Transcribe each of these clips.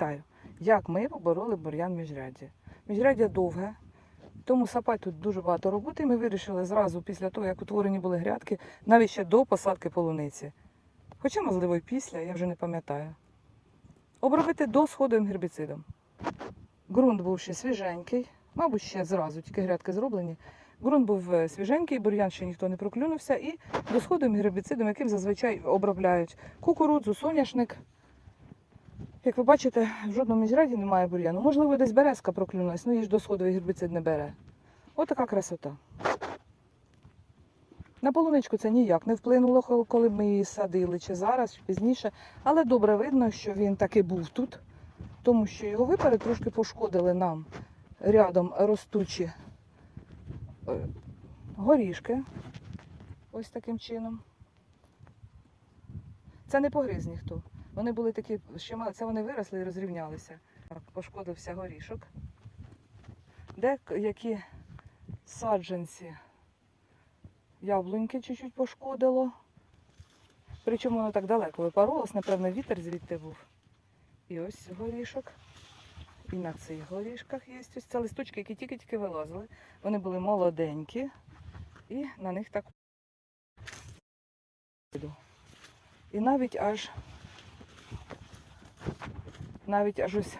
Вітаю! Як ми побороли бур'ян міжряддя? Міжряддя довге, тому сапати тут дуже багато роботи. Ми вирішили зразу після того, як утворені були грядки, навіть ще до посадки полуниці. Хоча, можливо, і після, я вже не пам'ятаю. Обробити досходовим гербіцидом. Ґрунт був ще свіженький, мабуть, ще зразу, тільки грядки зроблені. Ґрунт був е, свіженький, бур'ян ще ніхто не проклюнувся, і досходовим гербіцидом, яким зазвичай обробляють кукурудзу, соняшник. Як ви бачите, в жодному міжраді немає бур'яну. Можливо, десь березка проклюнулась, ну її ж досходовий гербіцид не бере. Ось така красота. На полуничку це ніяк не вплинуло, коли ми її садили, чи зараз, чи пізніше. Але добре видно, що він таки був тут, тому що його випари трошки пошкодили нам рядом ростучі е, горішки. Ось таким чином. Це не погриз ніхто. Вони були такі, мали, це вони виросли і розрівнялися. Пошкодився горішок. Де які саджанці яблуньки чуть-чуть пошкодило. Причому воно так далеко випарувалось, напевно, вітер звідти був. І ось горішок. І на цих горішках є ось це листочки, які тільки-тільки вилазили. Вони були молоденькі, і на них так. І навіть аж навіть аж ось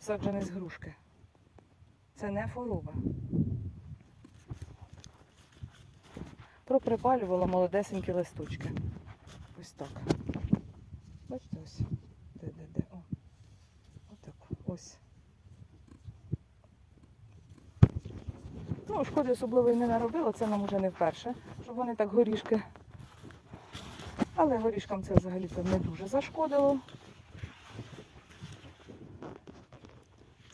саджаний з грушки. Це не хвороба. Проприпалювала молодесенькі листочки. Ось так. Бачите ось. Де, де, де. О. Отак. Ось. Ну, шкоди особливої не наробила, це нам уже не вперше, щоб вони так горішки. Але горішкам це взагалі це не дуже зашкодило.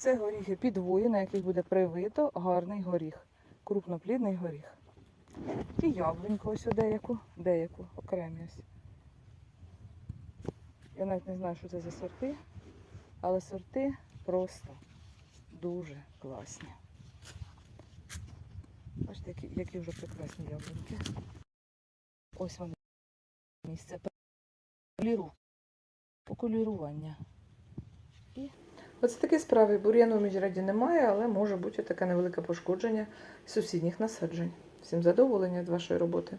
Це горіхи підвої, на яких буде привито гарний горіх, крупноплідний горіх. І яблуньку ось деяку, деяку, окремі ось. Я навіть не знаю, що це за сорти, але сорти просто дуже класні. Бачите, які, які вже прекрасні яблуньки. Ось вони місце поліру, поколірування. І Оце такі справи. Бур'яну в міжраді немає, але може бути таке невелике пошкодження сусідніх насаджень. Всім задоволення від вашої роботи.